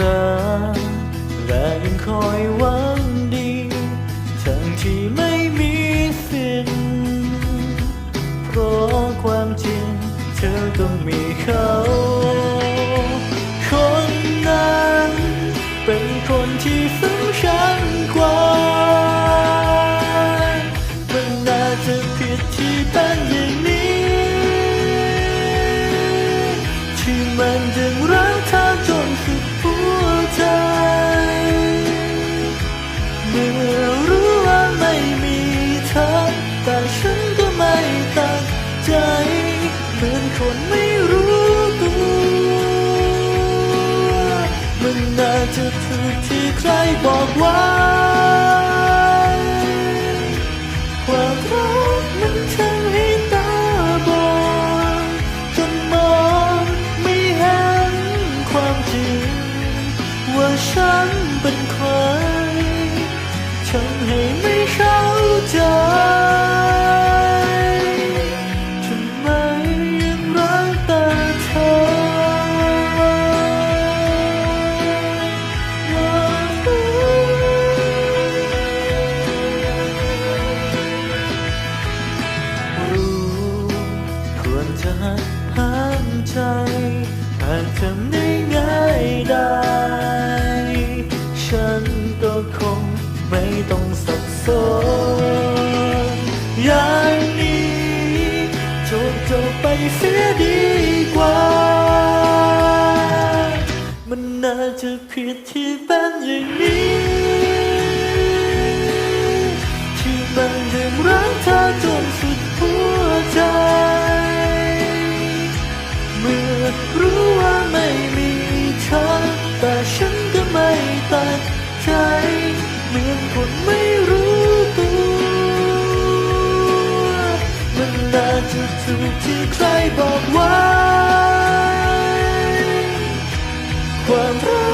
ราและยังคอยหวังดี ทั้งที่ไม่มีสิ้นเพราะความจริง เธอต้องมีเขาคนนั้นเป็นคนที่สำคัญกว่ามันน่าจะผิดที่เป็นอย่างนี้ ที่มันยังรักเธอจนสุด จะถูกที่ใครบอกไว่าความรักมันทำให้ตาบอดจนมองไม่เห็นความจริง ว่าฉันเป็นใครทำให้ไม่ จะห้ามใจหากทำได้ง่ายได้ ฉันก็คงไม่ต้องสับสนอย่างนี้จบจบไปเสียดีกว่า มันน่าจะผิดที่เป็นอย่างนี้ ที่มันยังรักเธอจนสุด น่าจะถูกที่ใครบอกไว้ ความรัก